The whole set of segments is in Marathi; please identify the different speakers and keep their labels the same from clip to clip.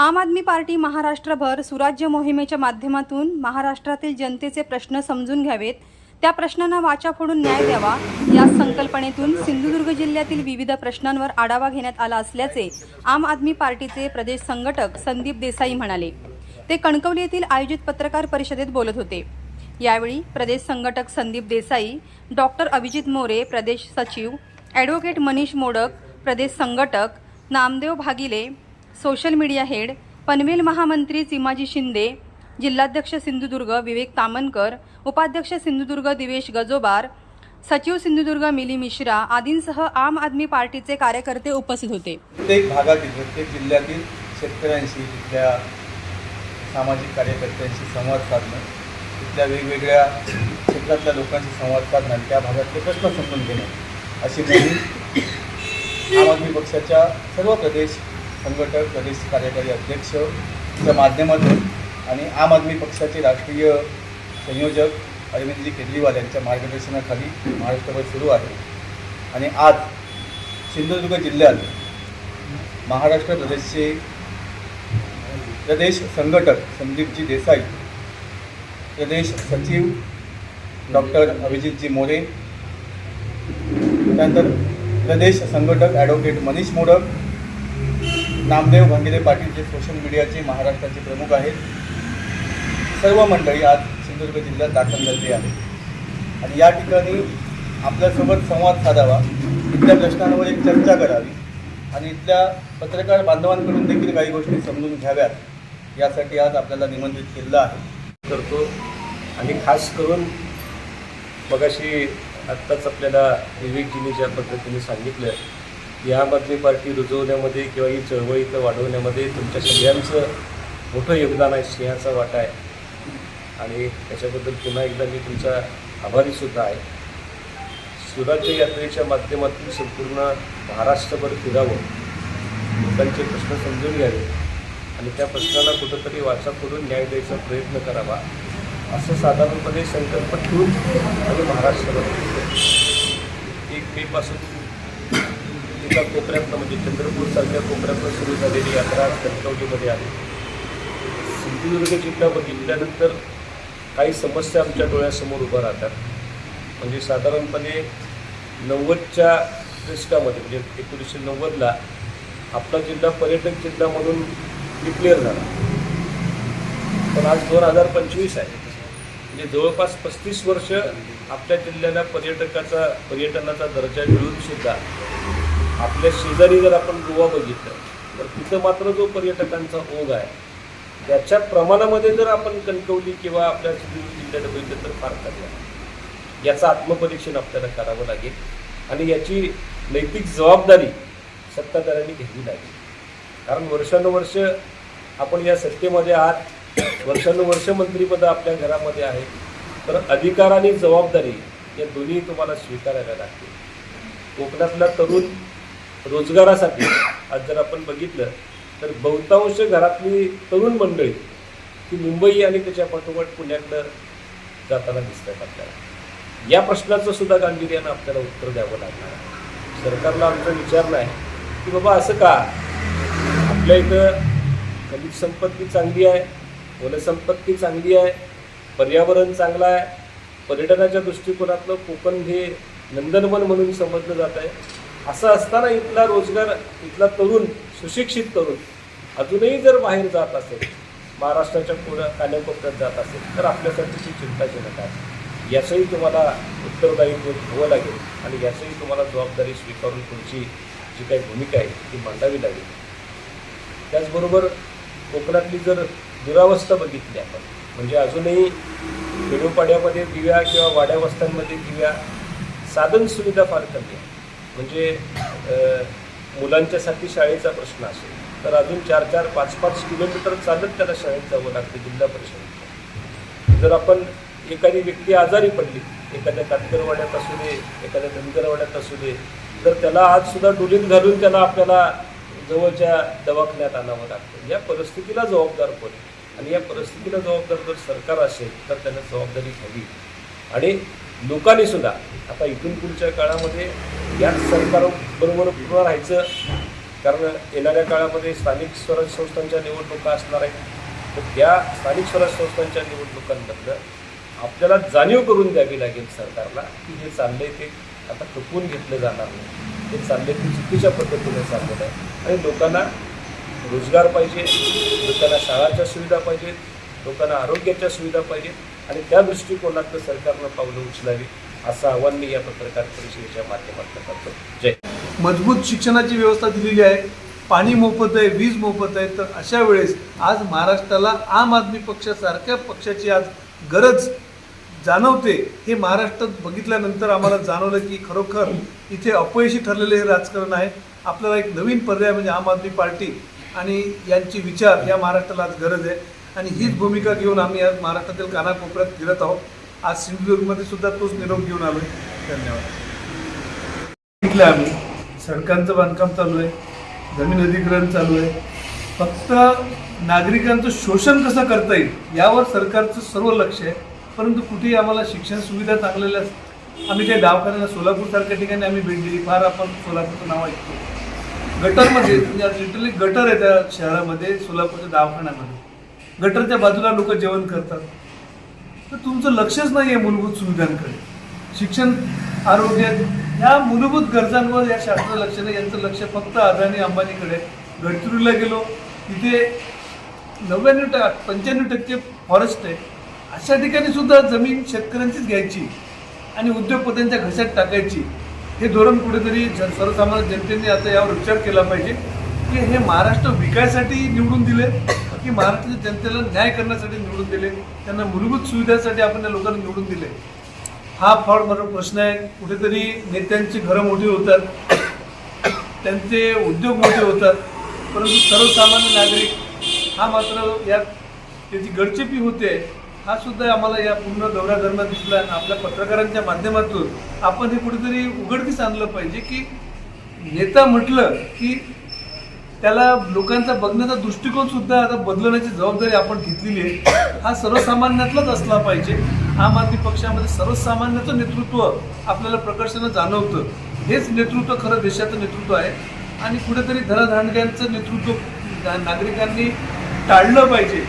Speaker 1: आम आदमी पार्टी महाराष्ट्रभर सुराज्य मोहिमेच्या माध्यमातून महाराष्ट्रातील जनतेचे प्रश्न समजून घ्यावेत. त्या प्रश्नांना वाचा फोडून न्याय द्यावा. या संकल्पनेतून सिंधुदुर्ग जिल्ह्यातील विविध प्रश्नांवर आढावा घेण्यात आला असल्याचे आम आदमी पार्टीचे प्रदेश संघटक संदीप देसाई म्हणाले. ते कणकवली येथील आयोजित पत्रकार परिषदेत बोलत होते. यावेळी प्रदेश संघटक संदीप देसाई डॉक्टर अभिजित मोरे प्रदेश सचिव ॲडव्होकेट मनीष मोडक प्रदेश संघटक नामदेव भागिले सोशल मीडिया हेड पनवेल महामंत्री चिमाजी शिंदे जिल्हाध्यक्ष सिंधुदुर्ग विवेक तामनकर उपाध्यक्ष सिंधुदुर्ग दिवेश गजोबार सचिव सिंधुदुर्ग मिली मिश्रा आदींसह आम आदमी पार्टीचे कार्यकर्ते उपस्थित होते.
Speaker 2: प्रत्येक भागातील प्रत्येक जिल्ह्यातील शेतकऱ्यांशी तिथल्या सामाजिक कार्यकर्त्यांशी संवाद साधणं तिथल्या वेगवेगळ्या क्षेत्रातल्या लोकांशी संवाद साधणं त्या भागातले प्रश्न समजून घेणं अशी मोहीम आम आदमी पक्षाच्या सर्व प्रदेश संघटक प्रदेश कार्यकारी अध्यक्षच्या माध्यमातून आणि आम आदमी पक्षाचे राष्ट्रीय संयोजक अरविंदजी केजरीवाल यांच्या मार्गदर्शनाखाली महाराष्ट्रभर सुरू आहे. आणि आज सिंधुदुर्ग जिल्ह्यात महाराष्ट्र प्रदेशचे प्रदेश संघटक संदीपजी देसाई प्रदेश सचिव डॉक्टर अभिजितजी मोरे त्यानंतर प्रदेश संघटक ॲडव्होकेट मनीष मोडक नामदेव भंगिरे पाटील जे सोशल मीडियाचे महाराष्ट्राचे प्रमुख आहेत. सर्व मंडळी आज सिंधुदुर्ग जिल्ह्यात दाखल झाली आहे आणि या ठिकाणी आपल्यासोबत संवाद साधावा. इथल्या प्रश्नांवर एक चर्चा करावी. आणि इथल्या पत्रकार बांधवांकडून देखील काही गोष्टी समजून घ्याव्यात यासाठी आज आपल्याला निमंत्रित केलेलं आहे.
Speaker 3: करतो. आणि खास करून मगाशी आत्ताच आपल्याला विवेकजींनी ज्या पद्धतीने सांगितलं या आम आदमी पार्टी रुजवण्यामध्ये किंवा ही चळवळ इथं वाढवण्यामध्ये तुमच्या सगळ्यांचं मोठं योगदान आहे सिंहाचा वाटा आहे. आणि त्याच्याबद्दल पुन्हा एकदा मी तुमचा आभारीसुद्धा आहे. सुराज्य यात्रेच्या माध्यमातून संपूर्ण महाराष्ट्रभर फिरावं लोकांचे प्रश्न समजून घ्यावे आणि त्या प्रश्नाला कुठंतरी वाचा करून न्याय द्यायचा प्रयत्न करावा असं साधारणपणे संकल्प ठेवून आणि महाराष्ट्रभर एक मेपासून एका कोपऱ्यातनं म्हणजे चंद्रपूरसारख्या कोपऱ्यातनं सुरू झालेली यात्रा कणकवलीमध्ये आहे. सिंधुदुर्ग जिल्हा बघितल्यानंतर काही समस्या आमच्या डोळ्यासमोर उभ्या राहतात. म्हणजे साधारणपणे नव्वदच्या दशकामध्ये म्हणजे एकोणीसशे नव्वदला आपला जिल्हा पर्यटक जिल्हा म्हणून डिक्लेअर झाला. पण आज दोन हजार पंचवीस आहे. म्हणजे जवळपास पस्तीस वर्ष आपल्या जिल्ह्याला पर्यटकाचा पर्यटनाचा दर्जा मिळून सुद्धा आपल्या शेजारी जर आपण गोवा बघितलं तर तिथं मात्र जो पर्यटकांचा ओघ आहे त्याच्या प्रमाणामध्ये जर आपण कणकवली किंवा आपल्या सिंधुदुर्ग जिल्ह्यात बघितलं तर फार कमी आहे. याचं आत्मपरीक्षण आपल्याला करावं लागेल आणि याची नैतिक जबाबदारी सत्ताधाऱ्यांनी घेतली लागेल. कारण वर्षानुवर्ष आपण या सत्तेमध्ये आहात वर्षानुवर्ष मंत्रिपदं आपल्या घरामध्ये आहेत तर अधिकार आणि जबाबदारी या दोन्ही तुम्हाला स्वीकारायला लागतील. कोकणातला तरुण रोजगारासाठी. आज जर आपण बघितलं तर बहुतांश घरातली तरुण मंडळी ती मुंबई आणि त्याच्या पाठोपाठ पुण्याकडं जाताना दिसतात आपल्याला. या प्रश्नाचं सुद्धा गांभीर्यानं आपल्याला उत्तर द्यावं लागणार सरकारला आमचा विचार नाही की बाबा असं का? आपल्या इथं खनिज संपत्ती चांगली आहे वनसंपत्ती चांगली आहे पर्यावरण चांगलं आहे पर्यटनाच्या दृष्टिकोनातलं कोकण हे नंदनवन म्हणून समजलं जात आहे असं असताना इथला रोजगार इथला तरुण सुशिक्षित तरुण अजूनही जर बाहेर जात असेल महाराष्ट्राच्या कोण्या कान्याकोपऱ्यात जात असेल तर आपल्यासाठी ती चिंताजनक आहे. याचंही तुम्हाला उत्तरदायित्व घ्यावं लागेल आणि याचंही तुम्हाला जबाबदारी स्वीकारून तुमची जी काही भूमिका आहे ती मांडावी लागेल. त्याचबरोबर कोकणातली जर दुरावस्था बघितली आपण म्हणजे अजूनही खेडोपाड्यामध्ये दिव्या किंवा वाड्यावस्थांमध्ये दिव्या साधन सुविधा फार कमी आहे. म्हणजे मुलांच्यासाठी शाळेचा प्रश्न असेल तर अजून चार चार पाच पाच किलोमीटर चालत त्याला शाळेत जावं लागतं जिल्हा परिषद जर आपण एखादी व्यक्ती आजारी पडली एखाद्या कातकरवाड्यात असू दे एखाद्या धनगरवाड्यात असू दे तर त्याला आजसुद्धा डोलीत घालून त्याला आपल्याला जवळच्या दवाखान्यात आणावं लागतं. या परिस्थितीला जबाबदार कोण आणि या परिस्थितीला जबाबदार जर सरकार असेल तर त्यांना जबाबदारी घ्यावी आणि लोकांनी सुद्धा. आता इथून पुढच्या काळामध्ये याच सरकारबरोबर पूर्ण राहायचं कारण येणाऱ्या काळामध्ये स्थानिक स्वराज्य संस्थांच्या निवडणुका असणार आहेत. तर त्या स्थानिक स्वराज्य संस्थांच्या निवडणुकांबद्दल आपल्याला जाणीव करून द्यावी लागेल सरकारला की हे चाललंय ते आता खपवून घेतलं जाणार नाही. हे चाललंय ते चुकीच्या पद्धतीने चाललेलं आहे. आणि लोकांना रोजगार पाहिजे लोकांना शाळाच्या सुविधा पाहिजेत लोकांना आरोग्याच्या सुविधा पाहिजेत. आणि त्या दृष्टिकोनातनं सरकारनं पावलं उचलावी असं आव्हान मी या पत्रकार परिषदेच्या माध्यमातून करतो. जय
Speaker 4: मजबूत शिक्षणाची व्यवस्था दिलेली आहे. पाणी मोफत आहे वीज मोफत आहे. तर अशा वेळेस आज महाराष्ट्राला आम आदमी पक्षासारख्या पक्षाची आज गरज जाणवते हे महाराष्ट्रात बघितल्यानंतर आम्हाला जाणवलं की खरोखर इथे अपयशी ठरलेले हे राजकारण आहे. आपल्याला एक नवीन पर्याय म्हणजे आम आदमी पार्टी आणि यांची विचार या महाराष्ट्राला आज गरज आहे. आणि हीच भूमिका घेऊन आम्ही आज महाराष्ट्रातील कानाकोपऱ्यात फिरत आहोत. आज सिंधुदुर्गमध्ये सुद्धा तोच निरोप घेऊन आलो धन्यवाद. बघितलं आम्ही. सडकांचं बांधकाम चालू आहे. जमीन अधिग्रहण चालू आहे. फक्त नागरिकांचं शोषण कसं करता येईल यावर सरकारचं सर्व लक्ष आहे. परंतु कुठेही आम्हाला शिक्षण सुविधा चांगलेल्या आम्ही काही दवाखान्याला सोलापूरसारख्या ठिकाणी आम्ही भेट दिली. फार आपण सोलापूरचं नाव ऐकतो. गटरमध्ये म्हणजे लिटरली गटर आहे त्या शहरामध्ये सोलापूरच्या दवाखान्यामध्ये. गटरच्या बाजूला लोक जेवण करतात. तर तुमचं लक्षच नाही आहे मूलभूत सुविधांकडे. शिक्षण आरोग्य या मूलभूत गरजांवर या शास्त्र लक्ष नाही. यांचं लक्ष फक्त अदानी अंबानीकडे गडचिरोलीला गेलो तिथे नव्याण्णव टक्के पंच्याण्णव टक्के फॉरेस्ट आहे. अशा ठिकाणी सुद्धा जमीन शेतकऱ्यांचीच घ्यायची आणि उद्योगपत्यांच्या घशात टाकायची. हे धोरण कुठेतरी ज- सर्वसामान्य जनतेने आता यावर विचार केला पाहिजे. की हे महाराष्ट्र विकायसाठी निवडून दिले की महाराष्ट्राच्या जनतेला न्याय करण्यासाठी निवडून दिले. त्यांना मूलभूत सुविधांसाठी आपण या लोकांना निवडून दिले. हा फार मोठा प्रश्न आहे. कुठेतरी नेत्यांची घरं मोठी होतात. त्यांचे उद्योग मोठे होतात. परंतु सर्वसामान्य नागरिक हा मात्र यात त्याची गडचेपी होते हा सुद्धा आम्हाला या पूर्ण दौऱ्यादरम्यान दिसला. आपल्या पत्रकारांच्या माध्यमातून आपण हे कुठेतरी उघडकीस आणलं पाहिजे की नेता म्हटलं की त्याला लोकांचा बघण्याचा दृष्टिकोन सुद्धा आता बदलण्याची जबाबदारी आपण घेतलेली आहे. हा सर्वसामान्यातलाच असला पाहिजे. आम आदमी पक्षामध्ये सर्वसामान्याचं नेतृत्व आपल्याला प्रकर्षानं जाणवतं. हेच नेतृत्व खरं देशाचं नेतृत्व आहे. आणि कुठेतरी धनधांडग्यांचं नेतृत्व नागरिकांनी टाळलं पाहिजे.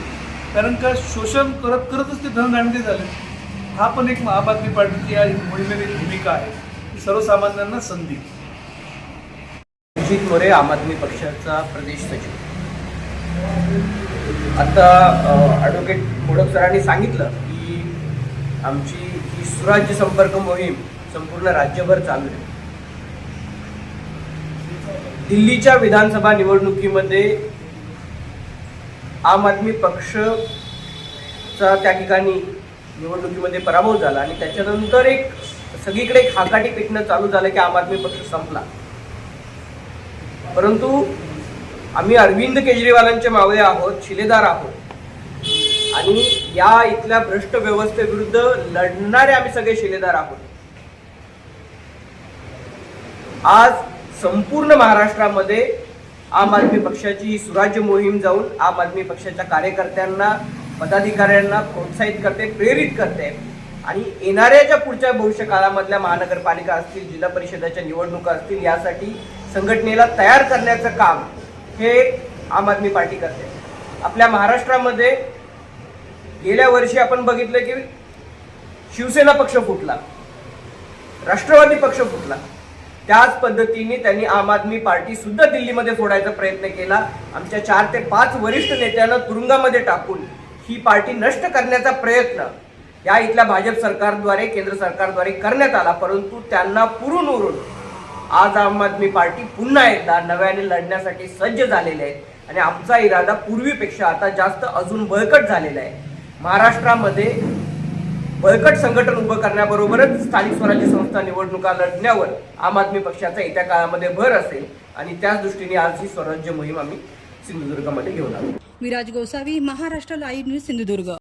Speaker 4: कारण का शोषण करत करतच ते धनधांडगे झाले. हा पण एक आम आदमी पार्टीची या मोहिमेची भूमिका आहे. सर्वसामान्यांना संधी.
Speaker 5: अजित मोरे आम आदमी पक्षाचा प्रदेश सचिव. आता ॲडव्होकेट मोडक सरांनी सांगितलं की आमची ही सुराज्य संपर्क मोहीम संपूर्ण राज्यभर चालू आहे. दिल्लीच्या विधानसभा निवडणुकीमध्ये आम आदमी पक्षचा त्या ठिकाणी निवडणुकीमध्ये पराभव झाला आणि त्याच्यानंतर एक सगळीकडे एक हाकाटी चालू झालं की आम आदमी पक्ष संपला. परंतु आम्ही अरविंद केजरीवालांचे मावळे आहोत शिलेदार आहोत. आणि या इथल्या भ्रष्ट व्यवस्थेविरुद्ध लढणारे आम्ही सगळे शिलेदार आहोत. आज संपूर्ण महाराष्ट्रामध्ये आम आदमी पक्षाची ही सुराज्य मोहीम जाऊन आम आदमी पक्षाच्या कार्यकर्त्यांना पदाधिकाऱ्यांना प्रोत्साहित करते प्रेरित करते. आणि येणाऱ्या ज्या पुढच्या भविष्य काळामधल्या महानगरपालिका असतील जिल्हा परिषदाच्या निवडणुका असतील यासाठी संघटनेला तयार करण्याचं काम हे आम आदमी पार्टी करते. आपल्या महाराष्ट्रामध्ये गेल्या वर्षी आपण बघितलं की शिवसेना पक्ष फुटला राष्ट्रवादी पक्ष फुटला. त्याच पद्धतीने त्यांनी आम आदमी पार्टी सुद्धा दिल्लीमध्ये फोडायचा प्रयत्न केला. आमच्या चार ते पाच वरिष्ठ नेत्यांना तुरुंगामध्ये टाकून ही पार्टी नष्ट करण्याचा प्रयत्न या इथल्या भाजप सरकारद्वारे केंद्र सरकारद्वारे करण्यात आला. परंतु त्यांना पुरून उरून आज आम आदमी पार्टी पुन्हा एकदा नव्याने लढण्यासाठी सज्ज झालेली आहे. आणि आमचा इरादा पूर्वीपेक्षा आता जास्त अजून बळकट झालेला आहे. महाराष्ट्रामध्ये बळकट संघटन उभं करण्याबरोबरच स्थानिक स्वराज्य संस्था निवडणुका लढण्यावर आम आदमी पक्षाचा येत्या काळामध्ये भर असेल. आणि त्याच दृष्टीने आज ही स्वराज्य मोहीम आम्ही सिंधुदुर्गमध्ये घेऊन आलो.
Speaker 1: Viraj Gosavi Maharashtra live news Sindhudurg.